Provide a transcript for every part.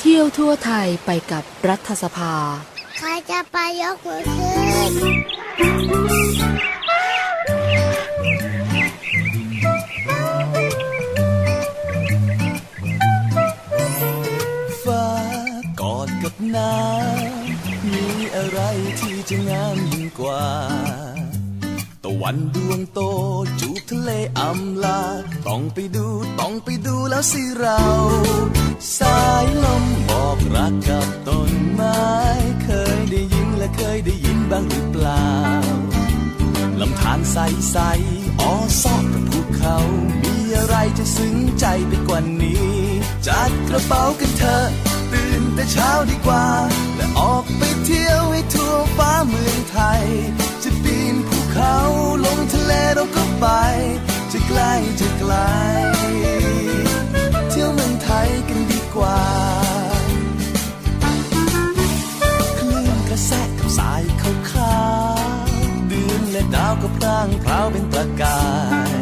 เที่ยวทั่วไทยไปกับรัฐสภา ใครจะไปยกมือขึ้น ฟ้ากอดกับน้ำมีอะไรที่จะงามยิ่งกว่า วันดวงโตจูบทะเลอำลา ต้องไปดูต้องไปดูแล้วสิเรา สายลมบอกรักกับต้นไม้ เคยได้ยินและเคยได้ยินบ้างหรือเปล่าลำธารใสใสๆอ้อซอกกับภูเขา มีอะไรจะซึ้งใจไปกว่านี้ จัดกระเป๋ากันเถอะตื่นแต่เช้าดีกว่า และออกไปเที่ยวให้ทั่วฟ้าเมืองไทย จะปีนภู เขาลงทะเลเราก็ไป จะใกล้จะไกล เที่ยวเมืองไทยกันดีกว่าคลื่นกระแสกับสายขาวขาวเดือนและดาวก็พร่างพราวเป็นประกาย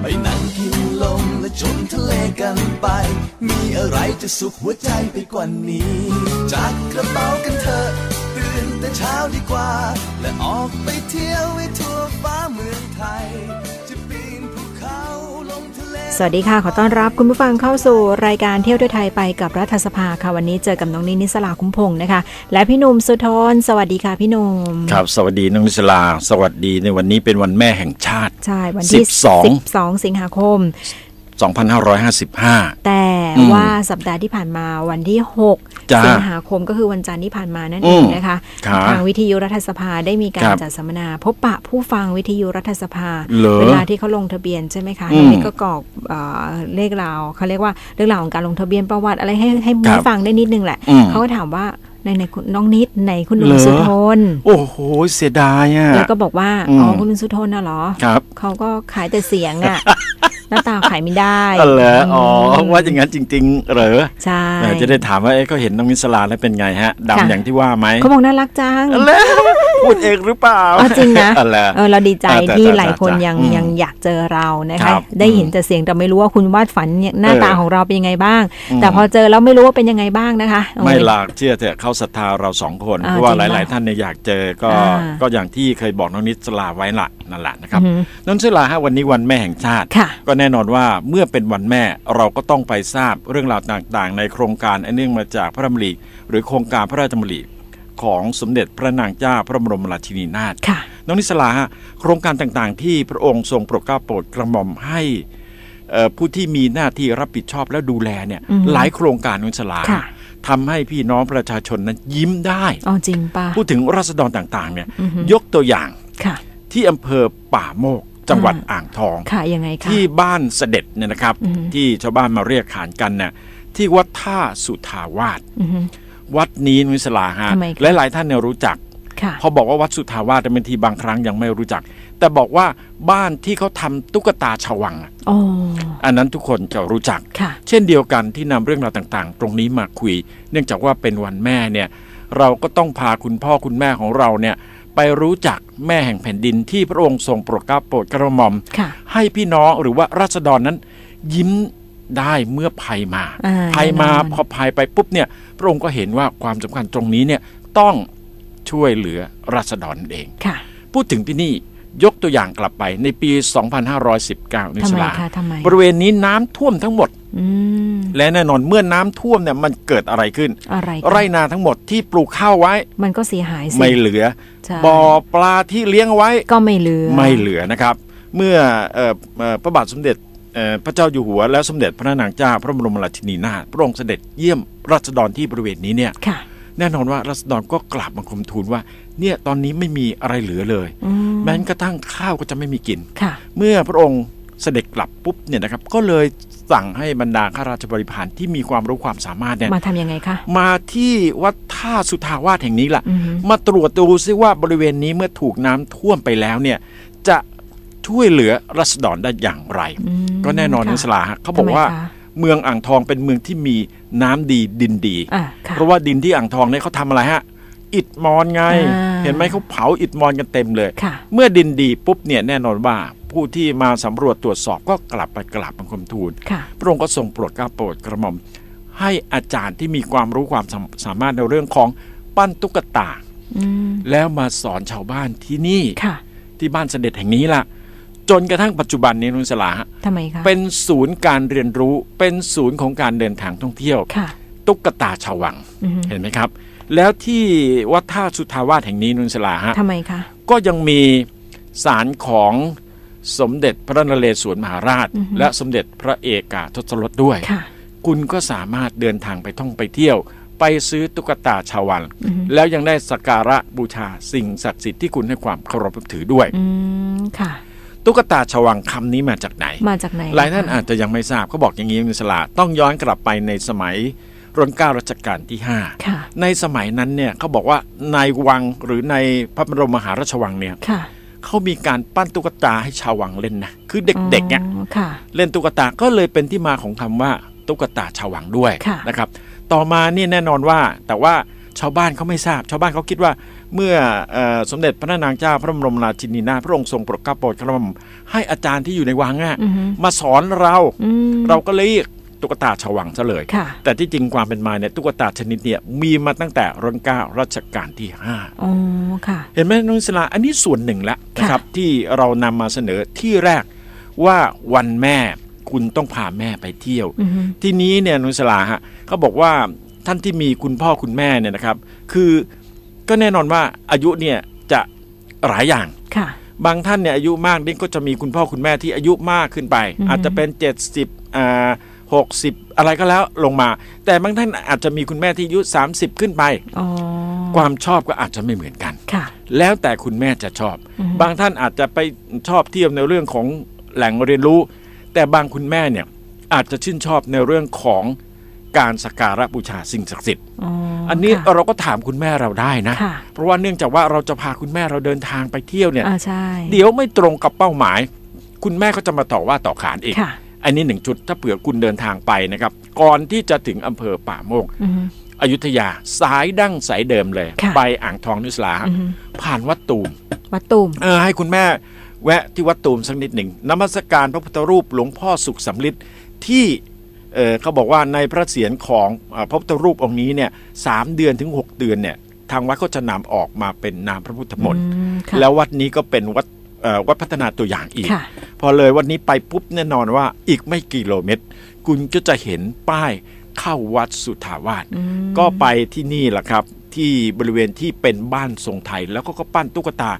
ไปนั่งกินลมและชมทะเลกันไป มีอะไรจะสุขหัวใจไปกว่านี้จัดกระเป๋ากันเถอะ ตื่นแต่เช้าดีกว่า และออกไปเที่ยวให้ทั่วฟ้าเมืองไทย จะปีนภูเขาลงทะเล สวัสดีค่ะ ขอต้อนรับคุณผู้ฟังเข้าสู่รายการเที่ยวด้วยไทยไปกับรัฐสภาค่ะ วันนี้เจอกับน้องนินิสลาคุ้มพงศ์นะคะ และพี่หนุ่มสุทนสวัสดีค่ะพี่หนุ่มครับ สวัสดีน้องนิสลา สวัสดีในวันนี้เป็นวันแม่แห่งชาติ ใช่ วันที่ 12 12 สิงหาคม 2555 แต่อืมว่าสัปดาห์ที่ผ่านมาวันที่จ้า6สิงหาคมก็คือวันจันทร์ที่ผ่านมานั่นอืเอมงนะคะครับทางวิทยุรัฐสภาได้มีกาครรับจัดสัมมนาพบปะผู้ฟังวิทยุรัฐสภาเหรอเวลาที่เขาลงทะเบียนใช่ไหมคะอืมน้องนิดก็กรอกเอ่อเลขราวเขาเรียกว่าเรื่องราวของการลงทะเบียนประวัติอะไรให้ให้ครัให้บฟังได้นิดนึงแหละอืมเขาก็ถามว่าในในคุณน้องนิดในคุณหนุ่มเหรอสุทน โอ้โห เสียดายอะ แล้วก็บอกว่าอืมอ๋อ คุณหนุ่มสุทนน่ะเหรอ ครับ เขาก็ขายแต่เสียงอะ หน้าตาขายไม่ได้อ๋อเหรออ๋อมว่าอย่างนั้นจริง ๆ เหรอใช่แหมจะได้ถามว่าเอ๊ะเขาเห็นน้องนิสลาแล้วเป็นไงฮะค่ะดำอย่างที่ว่าไหมเขาบอกน่ารักจังแล้วพูดเองหรือเปล่าอ๋อจริงนะอะไรเออเราดีใจอ่าแต่ที่แต่หลายคนแต่ยังอืมยังอยากเจอเรานะครัคะบได้เห็นแต่เสียงแต่ไม่รู้ว่าคุณวาดฝันเนี่ยหน้าเออตาของเราเป็นยังไงบ้างอืมแต่พอเจอแล้วไม่รู้ว่าเป็นยังไงบ้างนะคะโอ้ยไม่หลากเชื่อเถอะเขาศรัทธาเราสองคนอ่าเพราะว่าจริงหปะลาย ๆ ท่านเนี่ยอยากเจอก็อ่าก็อย่างที่เคยบอกน้องนิสลาไว้ละนั่นแหละนะครับอือหือน้องนิสลาฮะวันนี้วันแม่แห่งชาติค่ะก็แน่นอนว่าเมื่อเป็นวันแม่เราก็ต้องไปทราบเรื่องราวต่างๆ ในโครงการอันเนื่องมาจากพระราชดำริหรือโครงการพระราชดำริของสมเด็จพระนางเจ้าพระบรมราชินีนาถค่ะน้องนิสลาฮะโครงการต่างๆ ที่พระองค์ทรงโปรดเกล้าโปรดกระหม่อมให้เอ่อผู้ที่มีหน้าที่รับผิดชอบและดูแลเนี่ยอือฮึหลายโครงการน้องนิสลาค่ะทำให้พี่น้องประชาชนนั้นยิ้มได้อ๋อจริงป่ะพูดถึงรัษฎรต่างๆเนี่ยอือฮึยกตัวอย่างค่ะที่อำเภอป่าโมก จังหวัดอ่าอ่างทองค่ะยังไงคะที่บ้านเสด็จเนี่ยนะครับอือฮึที่ชาวบ้านมาเรียกขานกันเนี่ยที่วัดท่าสุทาวาสอือฮึวัดนี้นุสลาฮะทำไมคะและหลายท่านเนี่ยรู้จักค่ะพอบอกว่าวัดสุทาวาสแต่บางทีบางครั้งยังไม่รู้จัก แต่บอกว่าบ้านที่เขาทำตุ๊กตาชวังอะอ๋ออันนั้นทุกคนจะรู้จักค่ะเช่นเดียวกันที่นำเรื่องราวต่างๆ ตรงนี้มาคุย เนื่องจากว่าเป็นวันแม่เนี่ย เราก็ต้องพาคุณพ่อคุณแม่ของเราเนี่ย ไปรู้จักแม่แห่งแผ่นดินที่พระองค์ทรงโปรดเกล้าโปรดกระหม่อม ค่ะ ให้พี่น้องหรือว่าราษฎรนั้น ยิ้มได้เมื่อภัยมาอ่าภัยมาแน่นอน พอภัยไปปุ๊บเนี่ย พระองค์ก็เห็นว่าความสำคัญตรงนี้เนี่ยต้องช่วยเหลือราษฎรนั่นเอง ค่ะ พูดถึงที่นี่ ยกตัวอย่างกลับไปในปี 2519นิทำสไมลาคะทำไมบริเวณนี้น้ำท่วมทั้งหมดอืมและแน่นอนเมื่อน้ำท่วมเนี่ยมันเกิดอะไรขึ้น อะไรคะไร่นาทั้งหมดที่ปลูกข้าวไว้ มันก็เสียหายสิไม่เหลือใช่บ่อปลาที่เลี้ยงไว้ก็ไม่เหลือไม่เหลือนะครับ เมื่อเอ่อเอ่อพระบาทสมเด็จเอ่อพระเจ้าอยู่หัวและสมเด็จพระนางเจ้าพระบรมราชินีนาถพระองค์เสด็จเยี่ยมราษฎรที่บริเวณนี้เนี่ยค่ะแน่นอนว่าราษฎรก็กราบบังคมทูลว่า เนี่ยตอนนี้ไม่มีอะไรเหลือเลยอืม แม้กระทั่งข้าวก็จะไม่มีกินค่ะเมื่อพระองค์เสด็จกลับปุ๊บเนี่ยนะครับ ก็เลยสั่งให้บรรดาข้าราชบริพารที่มีความรู้ความสามารถเนี่ยมาทำยังไงคะมาที่วัดท่าสุทาวาสแห่งนี้ล่ะอือฮึมาตรวจดูซิว่าบริเวณนี้เมื่อถูกน้ำท่วมไปแล้วเนี่ยจะช่วยเหลือรัษฎรได้อย่างไรอืมก็แน่นอนค่ะนิสลาฮะเขาบอกว่าทำไมคะเมืองอ่างทองเป็นเมืองที่มีน้ำดีดินดีอะค่ะเพราะว่าดินที่อ่างทองเนี่ยเขาทำอะไรฮะ อิฐมอนไงอ่า เห็นไหมเขาเผาอิฐมอนกันเต็มเลยค่ะเมื่อดินดีปุ๊บเนี่ยแน่นอนว่าผู้ที่มาสำรวจตรวจสอบก็กลับไปกราบบังคมทูลค่ะพระองค์ก็ทรงโปรดเกล้าโปรดกระหม่อม ให้อาจารย์ที่มีความรู้ความสาสามารถในเรื่องของปั้นตุ๊กตาอืมแล้วมาสอนชาวบ้านที่นี่ค่ะที่บ้านเสด็จแห่งนี้ล่ะ จนกระทั่งปัจจุบันนี้นุสลาฮะทำไมคะเป็นศูนย์การเรียนรู้เป็นศูนย์ของการเดินทางท่องเที่ยวค่ะตุ๊กตาชาววังอือฮึเห็นไหมครับ แล้วที่วัดท่าสุทาวาสแห่งนี้นุสลาฮะทำไมคะ ก็ยังมีสารของสมเด็จพระนเรศวรมหาราชอือฮึและสมเด็จพระเอกาทศรสด้วยค่ะคุณก็สามารถเดินทางไปท่องไปเที่ยว ไปซื้อตุ๊กตาชาววังอือฮึแล้วยังได้สักการะบูชาสิ่งศักดิ์สิทธิ์ที่คุณให้ความเคารพนับถือด้วยอืมค่ะตุ๊กตาชาววังคำนี้มาจากไหน มาจากไหน หลายท่านคะอาจจะยังไม่ทราบเขาบอกอย่างนี้คุณสลาต้องย้อนกลับไปในสมัย รัชกาลรัชกาลที่ค่ะ5ในสมัยนั้นเนี่ยเขาบอกว่าในวังหรือในพระบรมมหาราชวังเนี่ยค่ะเขามีการปั้นตุ๊กตาให้ชาววังเล่นนะคือเด็กๆเนี่ยอ๋อค่ะเล่นตุ๊กตาก็เลยเป็นที่มาของคำว่าตุ๊กตาชาววังด้วยค่ะนะครับ ต่อมานี่แน่นอนว่าแต่ว่าชาวบ้านเขาไม่ทราบ ชาวบ้านเขาคิดว่าเมื่อเออสมเด็จพระนางเจ้าพระบรมราชินีนาถพระองค์ทรงโปรดเกล้าโปรดกระหม่อมให้อาจารย์ที่อยู่ในวังอะอือฮึมาสอนเราอืมเราก็เลยเรียก ตุ๊กตาชาววังซะเลยค่ะแต่ที่จริงความเป็นมาเนี่ยตุ๊กตาชนิดเนี่ยมีมาตั้งแต่รัชกาลรัชกาลที่5อ๋อค่ะเห็นไหมนุสลาอันนี้ส่วนหนึ่งแล้วค่ะนะครับที่เรานำมาเสนอที่แรกว่าวันแม่คุณต้องพาแม่ไปเที่ยวอือฮึทีนี้เนี่ยนุสลาฮะเขาบอกว่าท่านที่มีคุณพ่อคุณแม่เนี่ยนะครับ คือก็แน่นอนว่าอายุเนี่ยจะหลายอย่างค่ะ บางท่านเนี่ยอายุมากนี่ก็จะมีคุณพ่อคุณแม่ที่อายุมากขึ้นไปอือฮึอาจจะเป็น70อ่า 60 อะไรก็แล้วลงมา แต่บางท่านอาจจะมีคุณแม่ที่อายุ 30 ขึ้นไปอ๋อความชอบก็อาจจะไม่เหมือนกันค่ะแล้วแต่คุณแม่จะชอบอือฮึบางท่านอาจจะไปชอบเที่ยวในเรื่องของแหล่งเรียนรู้ แต่บางคุณแม่เนี่ยอาจจะชื่นชอบในเรื่องของการสักการะบูชาสิ่งศักดิ์สิทธิ์อ๋ออัอันนี้เราก็ถามคุณแม่เราได้นะค่ะเพราะว่าเนื่องจากว่าเราจะพาคุณแม่เราเดินทางไปเที่ยวเนี่ยอ่าใช่เดี๋ยวไม่ตรงกับเป้าหมาย คุณแม่ก็จะมาต่อว่าต่อขานอีกค่ะ อันนี้หนึ่งจุดถ้าเผื่อคุณเดินทางไปนะครับ ก่อนที่จะถึงอำเภอป่าโมกอือฮึอยุธยาสายดั้งสายเดิมเลยค่ะไปอ่างทองนิสลาอือฮึผ่านวัดตูม วัดตูมเออให้คุณแม่แวะที่วัดตูมสักนิดหนึ่งนมัสการพระพุทธรูปหลวงพ่อสุขสำลิดที่เออเขาบอกว่าในพระเศียรของเออพระพุทธรูปองค์นี้เนี่ยสามเดือนถึง 6 เดือนเนี่ยทางวัดก็จะนำออกมาเป็นนามพระพุทธมนต์อืมค่ะแล้ววัดนี้ก็เป็นวัดเอ่อวัดพัฒนาตัวอย่างอีกค่ะ พอเลยวันนี้ไปปุ๊บแน่นอนว่าอีกไม่กี่กิโลเมตร คุณก็จะเห็นป้ายเข้าวัดสุทาวาสอืมก็ไปที่นี่แหละครับ ที่บริเวณที่เป็นบ้านทรงไทย แล้วก็ก็ปั้นตุ๊กตา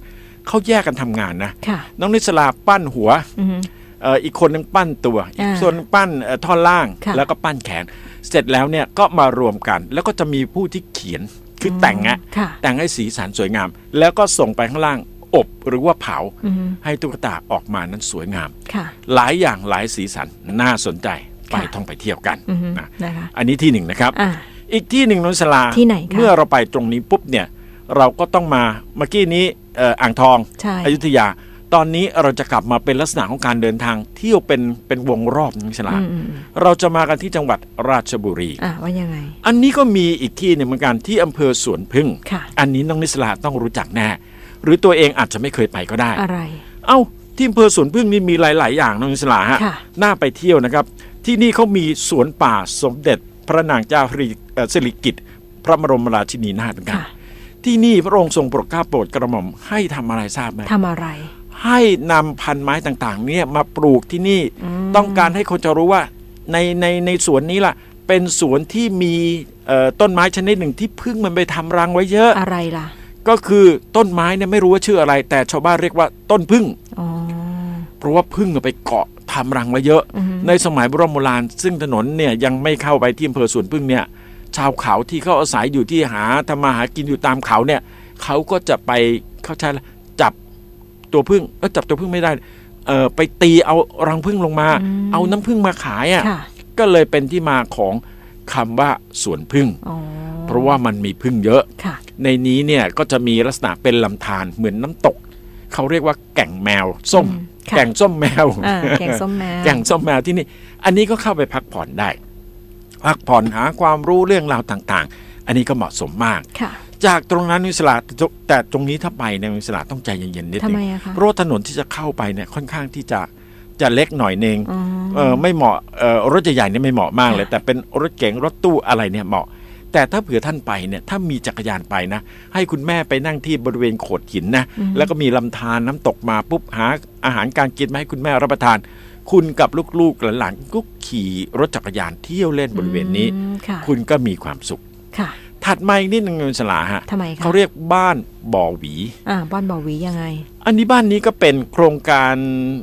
เขาแยกกันทำงานนะค่ะน้องนิสลาปั้นหัวอือฮึเอ่ออีกคนนึงปั้นตัว อีกอ่าส่วนหนึ่งปั้นเอ่อท่อนล่างค่ะแล้วก็ปั้นแขน เสร็จแล้วเนี่ยก็มารวมกัน แล้วก็จะมีผู้ที่เขียนคือแต่งอะค่ะแต่งให้สีสันสวยงาม แล้วก็ส่งไปข้างล่าง อบหรือว่าเผาอือฮึให้ตุ๊กตาออกมานั้นสวยงามค่ะหลายอย่างหลายสีสันน่าสนใจไปค่ะท่องไปเที่ยวกันอือฮึนะนะคะอันนี้ที่หนึ่งนะครับอ่าอีกที่หนึ่งนนสลาที่ไหนคะเมื่อเราไปตรงนี้ปุ๊บเนี่ยเราก็ต้องมาเมื่อกี้นี้เอ่ออ่างทองใช่อยุธยา ตอนนี้เราจะกลับมาเป็นลักษณะของการเดินทางเที่ยวเป็นเป็นวงรอบนนสลาอืมอืมอืมเราจะมากันที่จังหวัดราชบุรีอ่าว่ายังไง อันนี้ก็มีอีกที่หนึ่งเหมือนกันที่อำเภอสวนพึ่งค่ะอันนี้น้องนิสลาต้องรู้จักแน่ หรือตัวเองอาจจะไม่เคยไปก็ได้ อะไร เอ้า ที่อำเภอสวนพึ่งนี่มีหลาย ๆ อย่างน้องนิสลาฮะ ค่ะ น่าไปเที่ยวนะครับ ที่นี่เขามีสวนป่าสมเด็จพระนางเจ้าสิริเอ่อสิริกิติ์พระบรมราชินีนาถเหมือนกัน ค่ะที่นี่พระองค์ทรงโปรดเกล้าโปรดกระหม่อมให้ทำอะไรทราบไหม ทำอะไร ให้นำพันไม้ต่างๆ เนี่ยมาปลูกที่นี่อืมต้องการให้คนจะรู้ว่าในในในสวนนี้ล่ะ เป็นสวนที่มีเอ่อต้นไม้ชนิดหนึ่งที่พึ่งมันไปทำรังไว้เยอะ อะไรล่ะ ก็คือต้นไม้เนี่ยไม่รู้ว่าชื่ออะไร แต่ชาวบ้านเรียกว่าต้นพึ่งอ๋อเพราะว่าพึ่งไปเกาะทำรังไว้เยอะอือฮึในสมัยโบราณโบราณซึ่งถนนเนี่ยยังไม่เข้าไปที่อำเภอสวนพึ่งเนี่ยชาวเขาที่เขาอาศัยอยู่ที่หาทำมาหากินอยู่ตามเขาเนี่ยเขาก็จะไปเข้าใจละจับตัวพึ่งเออจับตัวพึ่งไม่ได้เออไปตีเอารังพึ่งลงมาอืมเอาน้ำพึ่งมาขายอะค่ะก็เลยเป็นที่มาของคำว่าสวนพึ่งอ๋อเพ ราะว่ามันมีพึ่งเยอะค่ะในนี้เนี่ยก็จะมีลักษณะเป็นลำธารเหมือนน้ำตก เขาเรียกว่าแก่งแมวส้มอืมค่ะแก่งส้มแมวอ่าแกงส้มแมวแก่งส้มแมวที่นี่ อันนี้ก็เข้าไปพักผ่อนได้ พักผ่อนหาความรู้เรื่องราวต่างๆ อันนี้ก็เหมาะสมมากค่ะจากตรงนั้นนิสลาแต่ตรงนี้ถ้าไปในยนิสลาต้องใจเย็นๆนิดทำนึไมงอะคะเพราะว่าถนนที่จะเข้าไปเนี่ยค่อนข้างที่จะจะเล็กหน่อยหนึงอ๋อเออไม่เหมาะเออรถใหญ่ๆเนี่ยไม่เหมาะมากเลยค่ะแต่เป็นรถเก๋งรถตู้อะไรเนี่ยเหมาะ แต่ถ้าเผื่อท่านไปเนี่ยถ้ามีจักรยานไปนะ ให้คุณแม่ไปนั่งที่บริเวณโขดหินนะแล้วก็มีลำธารน้ำตกมาปุ๊บหาอาหารการกินมาให้คุณแม่รับประทาน คุณกับลูกๆหลานๆก็ขี่รถจักรยานเที่ยวเล่นบริเวณนี้อืมค่ะคุณก็มีความสุขค่ะถัดมาอีกนิดนึงคุณสลาฮะทำไมคะเขาเรียกบ้านบ่อหวีอ่าบ้านบ่อหวียังไง อันนี้บ้านนี้ก็เป็นโครงการ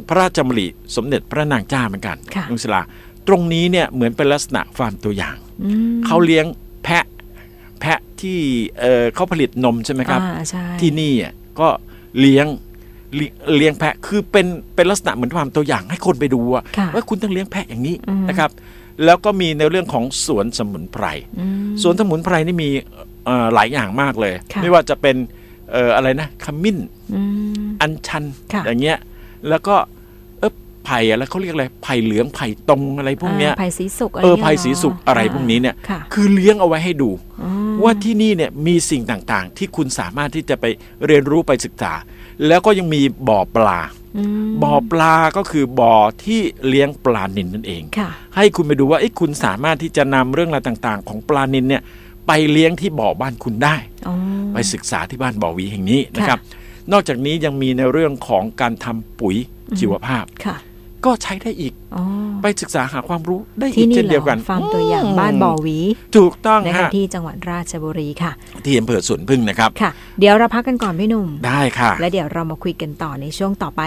พระราชดำริสมเด็จพระนางเจ้าเหมือนกันค่ะลุงสลา ตรงนี้เนี่ยเหมือนเป็นลักษณะฟาร์มตัวอย่างอืมเขาเลี้ยงแพะแพะที่เอ่อเขาผลิตนมใช่ไหมครับอ่าใช่ที่นี่อะก็เลี้ยงเลี้ยเลี้ยงแพะคือเป็นเป็นลักษณะเหมือนฟาร์มตัวอย่างให้คนไปดูอะค่ะว่าคุณต้องเลี้ยงแพะอย่างนี้อืมนะครับแล้วก็มีในเรื่องของสวนสมุนไพรอืมสวนสมุนไพรนี่มีเอ่อหลายอย่างมากเลยค่ะไม่ว่าจะเป็นเอ่ออะไรนะขมิ้นอืมอัญชันค่ะอย่างเงี้ย แล้วก็เออ ไผ่อะไรเขาเรียกอะไรไผ่เหลืองไผ่ตรงอะไรพวกเนี้ยอ่าไผ่สีสุกอะไรเอองี้ยไผ่สีสุกหอะไรพวกนี้เนี่ยค่ะคือเลี้ยงเอาไว้ให้ดูอืมว่าที่นี่เนี่ยมีสิ่งต่างๆ ที่คุณสามารถที่จะไปเรียนรู้ไปศึกษา แล้วก็ยังมีบ่อปลาอืมบ่อปลาก็คือบ่อที่เลี้ยงปลานิลนั่นเองค่ะให้คุณไปดูว่าเอ้คุณสามารถที่จะนำเรื่องราวต่างๆ ของปลานิลเนี่ยไปเลี้ยงที่บ่อบ้านคุณได้อ๋อไปศึกษาที่บ้านบ่อหวีแห่งนี้นะครับ นอกจากนี้ยังมีในเรื่องของการทำปุ๋ยชีวภาพค่ะ ก็ใช้ได้อีกอ๋อไปศึกษาหาความรู้ได้อีที่กนี่เช่นเหรเดียวกันอฟาร์มตัวอย่างบ้านบ่อหวีถูกต้องนะคะฮะที่จังหวัดราชบุรีค่ะ ที่อำเภอสวนพึ่งนะครับค่ะ เดี๋ยวเราพักกันก่อนพี่หนุ่มได้ค่ะ และเดี๋ยวเรามาคุยกันต่อในช่วงต่อไป